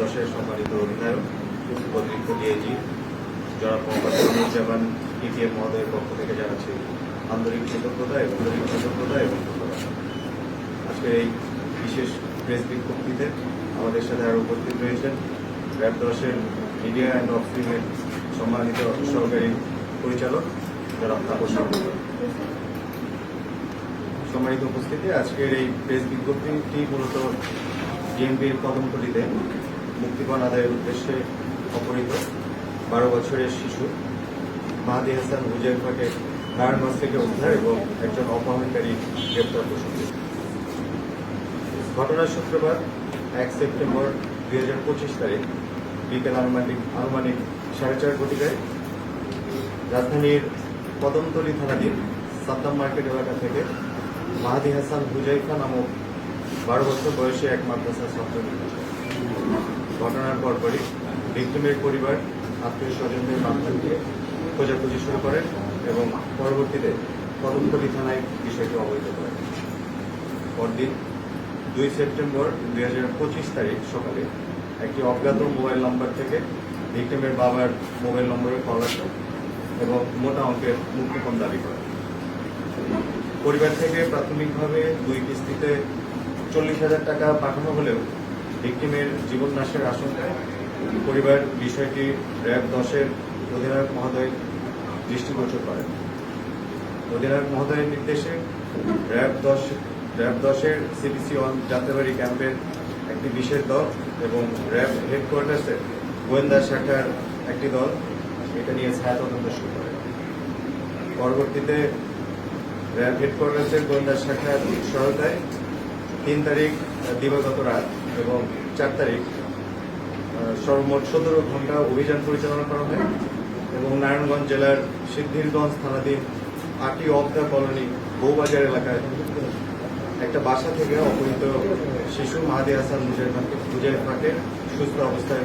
দশের সম্মানিত অধিনায়ক অতিরিক্ত ডিআইজি যারা মোহাম্মদ ইটিএম মহোদয়ের পক্ষ থেকে জানাচ্ছি আন্তরিক কৃতজ্ঞতা এবং আন্তরিক কৃতজ্ঞতা এবং আজকে এই বিশেষ প্রেস বিজ্ঞপ্তিতে আমাদের সাথে আরও উপস্থিত রয়েছেন র্যাব দশের মিডিয়া অ্যান্ড অফিসের সম্মানিত সহকারী পরিচালক যারা তাপস সম্মানিত উপস্থিতি আজকের এই প্রেস বিজ্ঞপ্তিটি মূলত ডিএমপির কদমতলিতে মুক্তিপণ আদায়ের উদ্দেশ্যে অপহৃত বারো বছরের শিশু মাহাদি হাসান হুজাইফাকে নারায়ণগঞ্জ থেকে উদ্ধার এবং একজন অপহরণকারী গ্রেপ্তার প্রসঙ্গে। ঘটনার শুক্রবার এক সেপ্টেম্বর দুই হাজার পঁচিশ তারিখ বিকেল আনুমানিক আনুমানিক সাড়ে চার ঘটিকায় রাজধানীর কদমতলী থানাধীন সাদ্দাম মার্কেট এলাকা থেকে মাহাদি হাসান হুজাইফা নামক বারো বছর বয়সে এক মাদ্রাসার ছাত্র। ঘটনার পরপরই ভিক্টিমের পরিবার, আত্মীয় স্বজনদের মাধ্যমে দিয়ে খোঁজাখুঁজি শুরু করেন এবং পরবর্তীতে কদমতলী থানায় বিষয়টি অবহিত করেন পরদিন দুই সেপ্টেম্বর দুই হাজার পঁচিশ তারিখ সকালে একটি অজ্ঞাত মোবাইল নম্বর থেকে ভিক্টিমের বাবার মোবাইল নম্বরে কল আসে এবং মোটা অঙ্কের মুক্তিপণ দাবি করে পরিবার থেকে প্রাথমিকভাবে দুই কিস্তিতে চল্লিশ হাজার টাকা পাঠানো হলেও ভিক্টিমের জীবন নাশের আশঙ্কায় পরিবার বিষয়টি র্যাব দশের অধিনায়ক মহোদয় দৃষ্টিগোচর করেন। অধিনায়ক মহোদয়ের নির্দেশে র্যাব দশ, র্যাব দশের সিপিসি ওয়ান যাত্রাবাড়ি ক্যাম্পের একটি বিশেষ দল এবং র্যাব হেডকোয়ার্টার্সের গোয়েন্দা শাখার একটি দল এটা নিয়ে ছায়া তদন্ত শুরু করে। পরবর্তীতে র্যাব হেডকোয়ার্টার্সের গোয়েন্দা শাখার সহায়তায় তিন তারিখ দিবাগত রাত এবং চার তারিখ সর্বমোট সতেরো ঘণ্টা অভিযান পরিচালনা করা হয় এবং নারায়ণগঞ্জ জেলার সিদ্ধিরগঞ্জ থানাধীন আটি অফ দ্য কলোনি বউবাজার এলাকায় একটা বাসা থেকে অপহৃত শিশু মাহাদি হাসান মুজাইফাকে মুজাইফাকে সুস্থ অবস্থায়